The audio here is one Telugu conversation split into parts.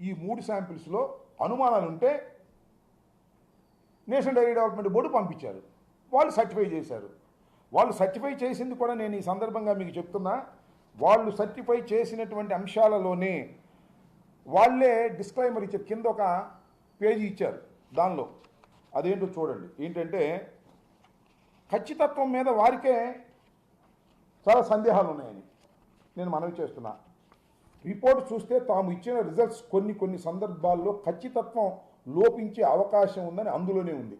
ఈ మూడు శాంపిల్స్లో అనుమానాలు ఉంటే నేషనల్ డైరీ డెవలప్మెంట్ బోర్డు పంపించారు. వాళ్ళు సర్టిఫై చేశారు. వాళ్ళు సర్టిఫై చేసింది కూడా నేను ఈ సందర్భంగా మీకు చెప్తున్నా. వాళ్ళు సర్టిఫై చేసినటువంటి అంశాలలోనే వాళ్ళే డిస్క్లైమర్ ఇచ్చారు కింద ఒక పేజీ ఇచ్చారు దానిలో. అదేంటో చూడండి. ఏంటంటే ఖచ్చితత్వం మీద వారికే చాలా సందేహాలు ఉన్నాయని నేను మనవి చేస్తున్నా. రిపోర్ట్ చూస్తే తాము ఇచ్చిన రిజల్ట్స్ కొన్ని కొన్ని సందర్భాల్లో ఖచ్చితత్వం లోపించే అవకాశం ఉందని అందులోనే ఉంది.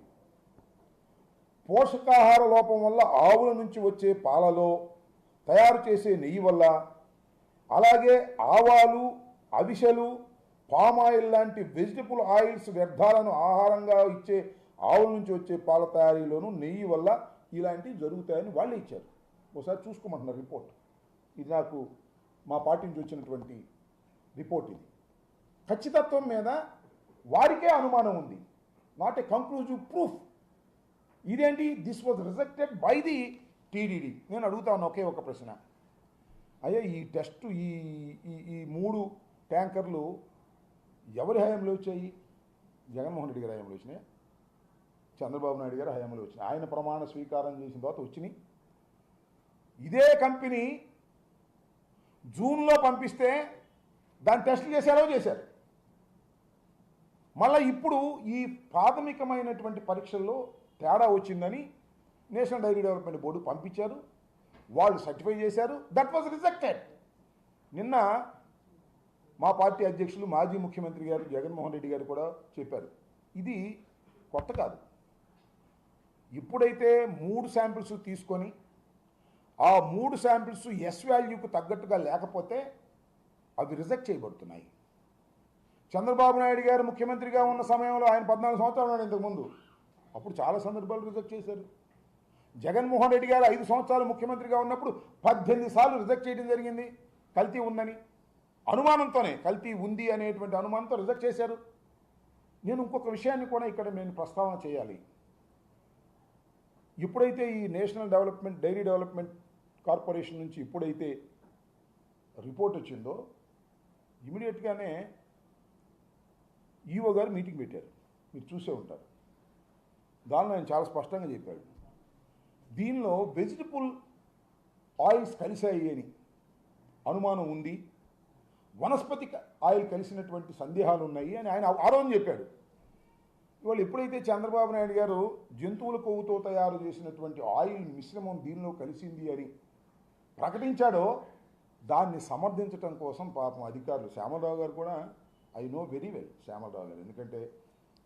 పోషకాహార లోపం వల్ల ఆవుల నుంచి వచ్చే పాలలో తయారు చేసే నెయ్యి వల్ల అలాగే ఆవాలు అవిశలు పామాయిల్ లాంటి వెజిటబుల్ ఆయిల్స్ వ్యర్థాలను ఆహారంగా ఇచ్చే ఆవుల నుంచి వచ్చే పాల తయారీలోనూ నెయ్యి వల్ల ఇలాంటివి జరుగుతాయని వాళ్ళు ఇచ్చారు. ఒకసారి చూసుకోమంటున్నారు రిపోర్ట్. ఇది నాకు మా పార్టీ నుంచి వచ్చినటువంటి రిపోర్ట్ ఇది. ఖచ్చితత్వం మీద వారికే అనుమానం ఉంది. నాట్ ఏ కంక్లూజివ్ ప్రూఫ్ ఇదేంటి? This was rejected by the TDD నేను అడుగుతా ఉన్న ఒకే ఒక ప్రశ్న. అయ్యా ఈ టెస్ట్ ఈ ఈ ఈ మూడు ట్యాంకర్లు ఎవరి హయాంలో వచ్చాయి? జగన్మోహన్ రెడ్డి గారి హయాంలో వచ్చినాయి? చంద్రబాబు నాయుడు గారి హయాంలో వచ్చినాయి. ఆయన ప్రమాణ స్వీకారం చేసిన తర్వాత వచ్చినాయి. ఇదే కంపెనీ జూన్లో పంపిస్తే దాన్ని టెస్ట్ చేశారో చేశారు. మళ్ళీ ఇప్పుడు ఈ ప్రాథమికమైనటువంటి పరీక్షల్లో తేడా వచ్చిందని నేషనల్ డైరీ డెవలప్మెంట్ బోర్డు పంపించారు. వాళ్ళు సర్టిఫై చేశారు. దట్ వాజ్ రిజెక్టెడ్ నిన్న మా పార్టీ అధ్యక్షులు మాజీ ముఖ్యమంత్రి గారు జగన్మోహన్ రెడ్డి గారు కూడా చెప్పారు. ఇది కొత్త కాదు. ఇప్పుడైతే మూడు శాంపిల్స్ తీసుకొని ఆ మూడు శాంపిల్స్ ఎస్ వాల్యూకు తగ్గట్టుగా లేకపోతే అవి రిజెక్ట్ చేయబడుతున్నాయి. చంద్రబాబు నాయుడు గారు ముఖ్యమంత్రిగా ఉన్న సమయంలో ఆయన పద్నాలుగు సంవత్సరాలు ఉన్నాడు ఇంతకుముందు అప్పుడు చాలా సందర్భాలు రిజెక్ట్ చేశారు. జగన్మోహన్ రెడ్డి గారు ఐదు సంవత్సరాలు ముఖ్యమంత్రిగా ఉన్నప్పుడు పద్దెనిమిది సార్లు రిజెక్ట్ చేయడం జరిగింది. కల్తీ ఉందని అనుమానంతోనే కల్తీ ఉంది అనేటువంటి అనుమానంతో రిజెక్ట్ చేశారు. నేను ఇంకొక విషయాన్ని కూడా ఇక్కడ నేను ప్రస్తావన చేయాలి. ఎప్పుడైతే ఈ national development dairy development corporation నుంచి ఎప్పుడైతే రిపోర్ట్ వచ్చిందో ఇమీడియట్గానే ఈఓ గారు మీటింగ్ పెట్టారు. మీరు చూసే ఉంటారు. దానిలో ఆయన చాలా స్పష్టంగా చెప్పాడు. దీనిలో వెజిటబుల్ ఆయిల్స్ కలిశాయి అని అనుమానం ఉంది. వనస్పతి ఆయిల్ కలిసినటువంటి సందేహాలు ఉన్నాయి అని ఆయన ఆ చెప్పాడు. ఇవాళ ఎప్పుడైతే చంద్రబాబు నాయుడు గారు జంతువుల కొవ్వుతో తయారు చేసినటువంటి ఆయిల్ మిశ్రమం దీనిలో కలిసింది అని ప్రకటించాడో దాన్ని సమర్థించటం కోసం పాపం అధికారులు. శ్యామలరావు గారు కూడా I know very well Shyamala Rao garu. ఎందుకంటే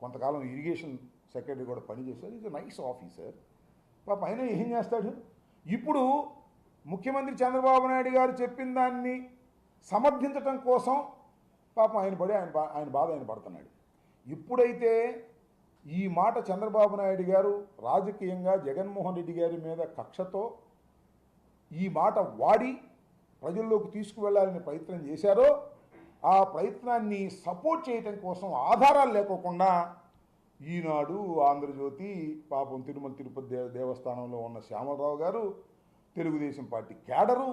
కొంతకాలం ఇరిగేషన్ సెక్రటరీ కూడా పనిచేశారు ఈజ్ నైస్ ఆఫీసర్ పాప ఆయన ఏం చేస్తాడు? ఇప్పుడు ముఖ్యమంత్రి చంద్రబాబు నాయుడు గారు చెప్పిన దాన్ని సమర్థించటం కోసం పాపం ఆయన పడి ఆయన బా- ఆయన బాధ ఆయన పడుతున్నాడు. ఇప్పుడైతే ఈ మాట చంద్రబాబు నాయుడు గారు రాజకీయంగా జగన్మోహన్ రెడ్డి గారి మీద కక్షతో ఈ మాట వాడి ప్రజల్లోకి తీసుకువెళ్ళాలనే ప్రయత్నం చేశారో ఆ ప్రయత్నాన్ని సపోర్ట్ చేయటం కోసం ఆధారాలు లేకోకుండా ఈనాడు ఆంధ్రజ్యోతి పాపం తిరుమల తిరుపతి దేవస్థానంలో ఉన్న శ్యామలరావు గారు తెలుగుదేశం పార్టీ క్యాడరు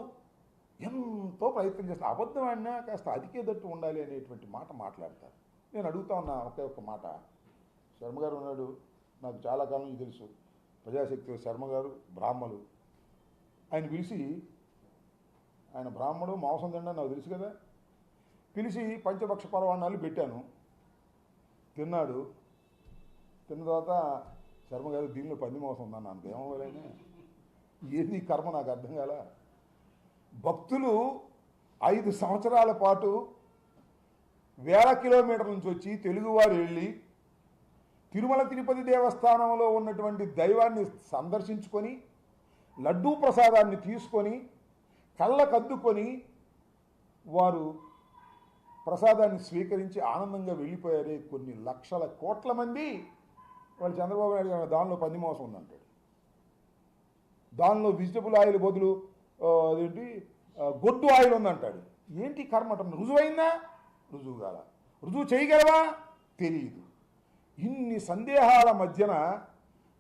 ఎంతో ప్రయత్నం చేస్తారు అబద్ధం ఆడినా కాస్త అధికేదట్టు ఉండాలి అనేటువంటి మాట మాట్లాడతారు. నేను అడుగుతా ఉన్నా ఒకే ఒక్క మాట. శర్మ గారు ఉన్నాడు నాకు చాలా కాలం తెలుసు. ప్రజాశక్తి శర్మ గారు బ్రాహ్మలు. ఆయన పిలిచి ఆయన బ్రాహ్మడు మాంసం తిన్నా నాకు తెలుసు కదా. పిలిచి పంచభక్ష పరవాణాలు పెట్టాను. తిన్నాడు. తిన్న తర్వాత శర్మ గారు దీనిలో పంది మాంసం ఉందా నాకు ఏమవ్వలేనే ఏంది కర్మ? నాకు అర్థం కాల? భక్తులు ఐదు సంవత్సరాల పాటు వేల కిలోమీటర్ల నుంచి వచ్చి తెలుగువారు వెళ్ళి తిరుమల తిరుపతి దేవస్థానంలో ఉన్నటువంటి దైవాన్ని సందర్శించుకొని లడ్డూ ప్రసాదాన్ని తీసుకొని కళ్ళకద్దుకొని వారు ప్రసాదాన్ని స్వీకరించి ఆనందంగా వెళ్ళిపోయారే కొన్ని లక్షల కోట్ల మంది. వాళ్ళు చంద్రబాబు నాయుడు గారు దానిలో పంది మోసం ఉందంటాడు. దానిలో వెజిటబుల్ ఆయిల్ బదులు అదేంటి గొడ్డు ఆయిల్ ఉందంటాడు. ఏంటి కర్మటం రుజువైందా? రుజువు కాల. రుజువు చేయగలవా? తెలియదు ఇన్ని సందేహాల మధ్యన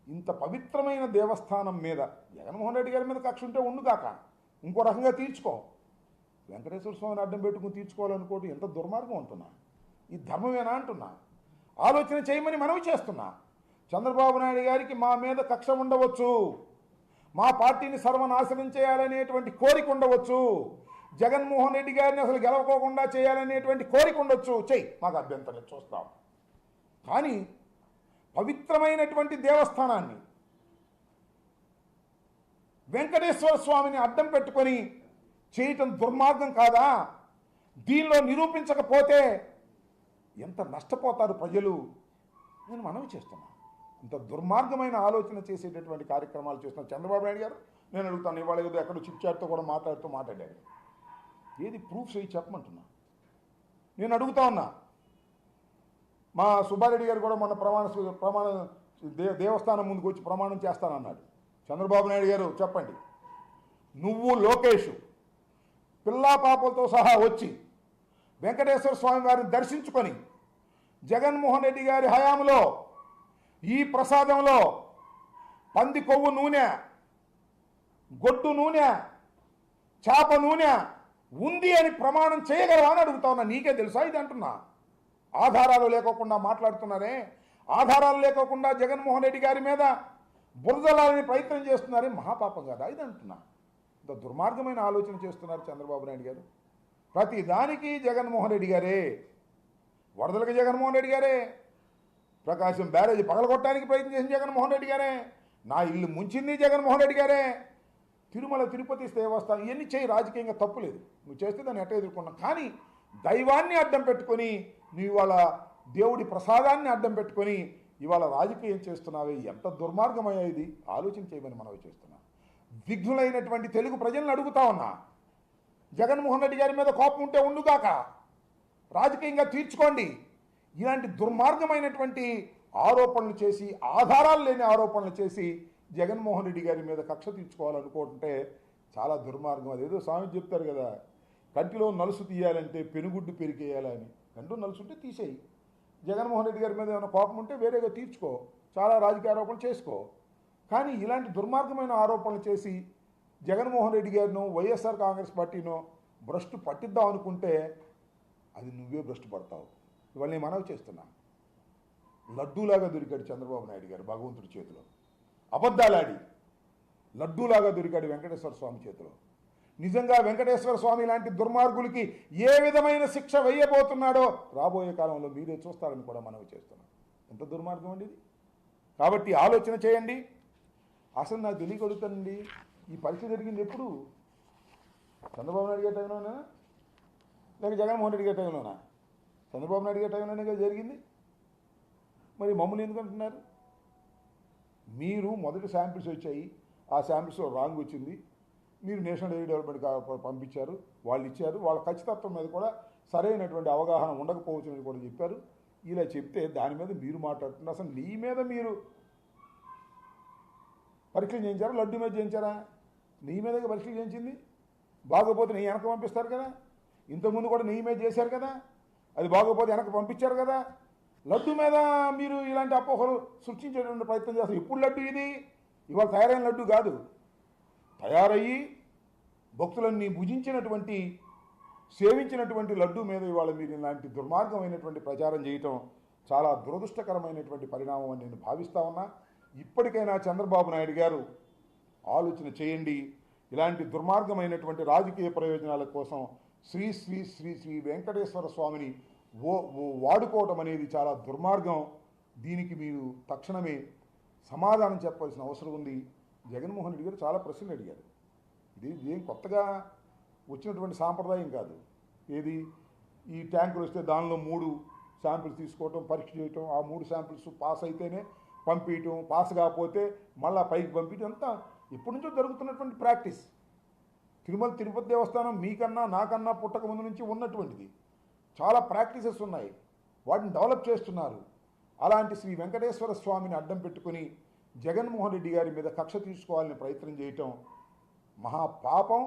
ఇంత పవిత్రమైన దేవస్థానం మీద జగన్మోహన్ రెడ్డి గారి మీద కక్ష ఉంటే ఉండు కాక ఇంకో రకంగా తీర్చుకో. వెంకటేశ్వర స్వామిని అడ్డం పెట్టుకుని తీర్చుకోవాలనుకోవటం ఎంత దుర్మార్గం అంటున్నా. ఈ ధర్మమేనా అంటున్నా. ఆలోచన చేయమని మనవి చేస్తున్నా. చంద్రబాబు నాయుడు గారికి మా మీద కక్ష ఉండవచ్చు. మా పార్టీని సర్వనాశనం చేయాలనేటువంటి కోరిక ఉండవచ్చు. జగన్మోహన్ రెడ్డి గారిని అసలు గెలవకోకుండా చేయాలనేటువంటి కోరిక ఉండొచ్చు. చెయ్యి మాకు అభ్యంతరం చూస్తాం. కానీ పవిత్రమైనటువంటి దేవస్థానాన్ని వెంకటేశ్వర స్వామిని అడ్డం పెట్టుకొని చేయటం దుర్మార్గం కాదా? దీనిలో నిరూపించకపోతే ఎంత నష్టపోతారు ప్రజలు? నేను మనవి చేస్తున్నా. ఇంత దుర్మార్గమైన ఆలోచన చేసేటటువంటి కార్యక్రమాలు చేస్తున్న చంద్రబాబు నాయుడు గారు నేను అడుగుతాను ఇవాళ ఏదో ఎక్కడో చిప్చాట్తో కూడా మాట్లాడుతూ మాట్లాడారు. ఏది ప్రూఫ్స్ అయ్యి చెప్పమంటున్నా. నేను అడుగుతా ఉన్నా. మా సుబ్బారెడ్డి గారు కూడా మొన్న ప్రమాణ ప్రమాణ దే దేవస్థానం ముందుకు వచ్చి ప్రమాణం చేస్తానన్నాడు. చంద్రబాబు నాయుడు గారు చెప్పండి. నువ్వు లోకేష్ పిల్లా పాపలతో సహా వచ్చి వెంకటేశ్వర స్వామి వారిని దర్శించుకొని జగన్మోహన్ రెడ్డి గారి హయాంలో ఈ ప్రసాదంలో పంది కొవ్వు నూనె గొడ్డు నూనె చేప నూనె ఉంది అని ప్రమాణం చేయగలవా అని అడుగుతా ఉన్నా. నీకే తెలుసా ఇది అంటున్నా? ఆధారాలు లేకోకుండా మాట్లాడుతున్నారే? ఆధారాలు లేకోకుండా జగన్మోహన్ రెడ్డి గారి మీద బురదలాలని ప్రయత్నం చేస్తున్నారే మహాపాపం కదా ఇది అంటున్నా. ఇంత దుర్మార్గమైన ఆలోచన చేస్తున్నారు చంద్రబాబు నాయుడు గారు. ప్రతి దానికి జగన్మోహన్ రెడ్డి గారే. వరదలకి జగన్మోహన్ రెడ్డి గారే. ప్రకాశం బ్యారేజ్ పగలగొట్టడానికి ప్రయత్నం చేసిన జగన్మోహన్ రెడ్డి గారే. నా ఇల్లు ముంచింది జగన్మోహన్ రెడ్డి గారే. తిరుమల తిరుపతి దేవస్థానం ఇవన్నీ చేయి రాజకీయంగా తప్పులేదు నువ్వు చేస్తే దాన్ని ఎట్ట ఎదుర్కొన్నావు? కానీ దైవాన్ని అడ్డం పెట్టుకొని నువ్వు ఇవాళ దేవుడి ప్రసాదాన్ని అడ్డం పెట్టుకొని ఇవాళ రాజకీయం చేస్తున్నావే ఎంత దుర్మార్గమయ్యా ఇది? ఆలోచన చేయమని మనవి చేస్తున్నా. విఘ్నులైనటువంటి తెలుగు ప్రజలను అడుగుతా ఉన్నా. జగన్మోహన్ రెడ్డి గారి మీద కోపం ఉంటే ఉండుగాక రాజకీయంగా తీర్చుకోండి. ఇలాంటి దుర్మార్గమైనటువంటి ఆరోపణలు చేసి ఆధారాలు లేని ఆరోపణలు చేసి జగన్మోహన్ రెడ్డి గారి మీద కక్ష తీర్చుకోవాలనుకుంటే చాలా దుర్మార్గం. అదేదో స్వామి చెప్తారు కదా కంటిలో నలుసు తీయాలంటే పెనుగుడ్డు పెరికేయాలని రెండు నలుసుంటే తీసేయి. జగన్మోహన్ రెడ్డి గారి మీద ఏమైనా కోపం ఉంటే వేరేగా తీర్చుకో. చాలా రాజకీయ ఆరోపణలు చేసుకో. కానీ ఇలాంటి దుర్మార్గమైన ఆరోపణలు చేసి జగన్మోహన్ రెడ్డి గారినో వైఎస్ఆర్ కాంగ్రెస్ పార్టీను భ్రష్టు పట్టిద్దాం అనుకుంటే అది నువ్వే భ్రష్టు పడతావు. ఇవాళ నేను మనవి చేస్తున్నా. లడ్డూలాగా దొరికాడు చంద్రబాబు నాయుడు గారు భగవంతుడి చేతిలో. అబద్ధాలాడి. లడ్డూలాగా దొరికాడు వెంకటేశ్వర స్వామి చేతిలో. నిజంగా వెంకటేశ్వర స్వామి లాంటి దుర్మార్గులకి ఏ విధమైన శిక్ష వేయబోతున్నాడో రాబోయే కాలంలో మీరే చూస్తారని కూడా మనవి చేస్తున్నాం. ఎంత దుర్మార్గం అండి ఇది? కాబట్టి ఆలోచన చేయండి. అసలు నాకు తెలియగలుగుతానండి ఈ పరీక్ష జరిగింది ఎప్పుడు? చంద్రబాబు నాయుడు గారి టైంలోనా? లేక జగన్మోహన్ రెడ్డి గారి టైంలోనా? చంద్రబాబు నాయుడు గారి టైంలోనే కదా జరిగింది. మరి మమ్మల్ని ఎందుకు అంటున్నారు? మీరు మొదటి శాంపిల్స్ వచ్చాయి. ఆ శాంపిల్స్లో రాంగ్ వచ్చింది. మీరు నేషనల్ ఎయిడ్ డెవలప్మెంట్ పంపించారు వాళ్ళు ఇచ్చారు. వాళ్ళ ఖచ్చితత్వం మీద కూడా సరైనటువంటి అవగాహన ఉండకపోవచ్చని కూడా చెప్పారు. ఇలా చెప్తే దాని మీద మీరు మాట్లాడుతున్నారు. అసలు నీ మీద మీరు పరీక్షలు చేయించారా? లడ్డు మీద చేయించారా? నీ మీదగా పరీక్షలు చేయించింది? బాగోపోతే నీ వెనక పంపిస్తారు కదా. ఇంతకుముందు కూడా నీ మీద చేశారు కదా. అది బాగోపోతే వెనక పంపించారు కదా. లడ్డు మీద మీరు ఇలాంటి అపోహలు సృష్టించేటువంటి ప్రయత్నం చేస్తారు. ఇప్పుడు లడ్డు ఇది? ఇవాళ తయారైన లడ్డు కాదు. తయారయ్యి భక్తులన్నీ భుజించినటువంటి సేవించినటువంటి లడ్డు మీద ఇవాళ మీరు ఇలాంటి దుర్మార్గమైనటువంటి ప్రచారం చేయటం చాలా దురదృష్టకరమైనటువంటి పరిణామం అని నేను భావిస్తా ఉన్నా. ఇప్పటికైనా చంద్రబాబు నాయుడు గారు ఆలోచన చేయండి. ఇలాంటి దుర్మార్గమైనటువంటి రాజకీయ ప్రయోజనాల కోసం శ్రీ శ్రీ శ్రీ శ్రీ వెంకటేశ్వర స్వామిని ఓ ఓ వాడుకోవటం అనేది చాలా దుర్మార్గం. దీనికి మీరు తక్షణమే సమాధానం చెప్పాల్సిన అవసరం ఉంది. జగన్మోహన్ రెడ్డి గారు చాలా ప్రశ్నలు అడిగారు. ఇది ఏం కొత్తగా వచ్చినటువంటి సాంప్రదాయం కాదు. ఏది? ఈ ట్యాంకులు వస్తే దానిలో మూడు శాంపిల్స్ తీసుకోవటం పరీక్ష చేయటం ఆ మూడు శాంపిల్స్ పాస్ అయితేనే పంపించటం పాస్ కాకపోతే మళ్ళీ పైకి పంపించడం అంతా ఇప్పటి నుంచో జరుగుతున్నటువంటి ప్రాక్టీస్. తిరుమల తిరుపతి దేవస్థానం మీకన్నా నాకన్నా పుట్టక ముందు నుంచి ఉన్నటువంటిది. చాలా ప్రాక్టీసెస్ ఉన్నాయి. వాటిని డెవలప్ చేస్తున్నారు. అలాంటి శ్రీ వెంకటేశ్వర స్వామిని అడ్డం పెట్టుకుని జగన్మోహన్ రెడ్డి గారి మీద కక్ష తీసుకోవాలని ప్రయత్నం చేయటం మహాపాపం.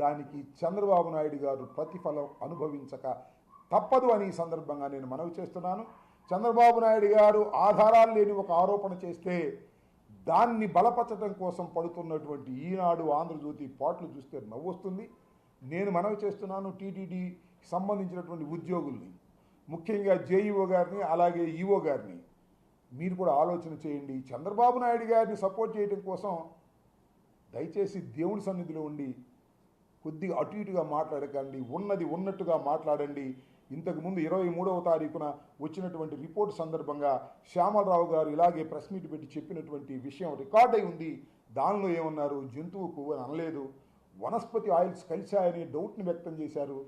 దానికి చంద్రబాబు నాయుడు గారు ప్రతిఫలం అనుభవించక తప్పదు అని ఈ సందర్భంగా నేను మనవి చేస్తున్నాను. చంద్రబాబు నాయుడు గారు ఆధారాలు లేని ఒక ఆరోపణ చేస్తే దాన్ని బలపరచడం కోసం పడుతున్నటువంటి ఈనాడు ఆంధ్రజ్యోతి పాటలు చూస్తే నవ్వొస్తుంది నేను మనవి చేస్తున్నాను టీటీడీ సంబంధించినటువంటి ఉద్యోగుల్ని ముఖ్యంగా జేఈఓ గారిని అలాగే ఈఓ గారిని. మీరు కూడా ఆలోచన చేయండి. చంద్రబాబు నాయుడు గారిని సపోర్ట్ చేయడం కోసం దయచేసి దేవుడి సన్నిధిలో ఉండి కొద్దిగా అటు ఇటుగా మాట్లాడకండి. ఉన్నది ఉన్నట్టుగా మాట్లాడండి. ఇంతకుముందు ఇరవై మూడవ తారీఖున వచ్చినటువంటి రిపోర్ట్ సందర్భంగా శ్యామలరావు గారు ఇలాగే ప్రెస్ మీట్ పెట్టి చెప్పినటువంటి విషయం రికార్డ్ అయి ఉంది. దానిలో ఏమన్నారు? జంతువు కొవ్వు అని అనలేదు. వనస్పతి ఆయిల్స్ కలిశాయని డౌట్ని వ్యక్తం చేశారు.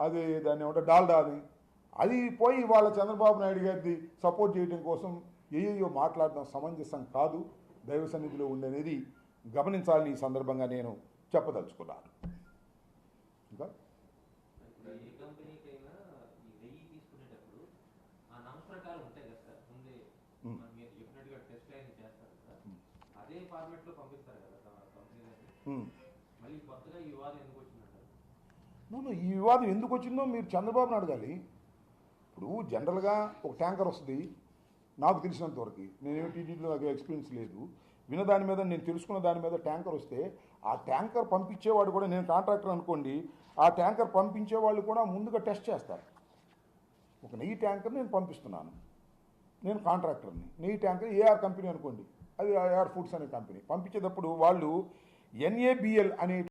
అదే దాన్ని ఏమంటే డాల్డా అది అది పోయి వాళ్ళ చంద్రబాబు నాయుడు గారిది సపోర్ట్ చేయడం కోసం ఏయో మాట్లాడడం సమంజసం కాదు దైవ సన్నిధిలో ఉండనేది గమనించాలని ఈ సందర్భంగా నేను చెప్పదలుచుకున్నాను. ఇంకా? ఈ. అదే ఫార్మాట్లో పంపిస్తారు కదా. మళ్ళీ కొత్తగా వివాదం ఎందుకు వచ్చిందంటారు? నన్ను ఈ వివాదం ఎందుకు వచ్చిందో మీరు చంద్రబాబుని అడగాలి. ఇప్పుడు జనరల్గా ఒక ట్యాంకర్ వస్తుంది నాకు తెలిసినంత వరకు నేనేమో టీటీడీలో నాకు ఎక్స్పీరియన్స్ లేదు. విన్న దాని మీద నేను తెలుసుకున్న దాని మీద ట్యాంకర్ వస్తే ఆ ట్యాంకర్ పంపించేవాడు కూడా నేను కాంట్రాక్టర్ అనుకోండి ఆ ట్యాంకర్ పంపించే వాళ్ళు కూడా ముందుగా టెస్ట్ చేస్తారు. ఒక నెయ్యి ట్యాంకర్ నేను పంపిస్తున్నాను. నేను కాంట్రాక్టర్ని. నెయ్యి ట్యాంకర్ ఏఆర్ కంపెనీ అనుకోండి. అది ఏఆర్ ఫుడ్స్ అనే కంపెనీ. పంపించేటప్పుడు వాళ్ళు ఎన్ఏబిఎల్ అనే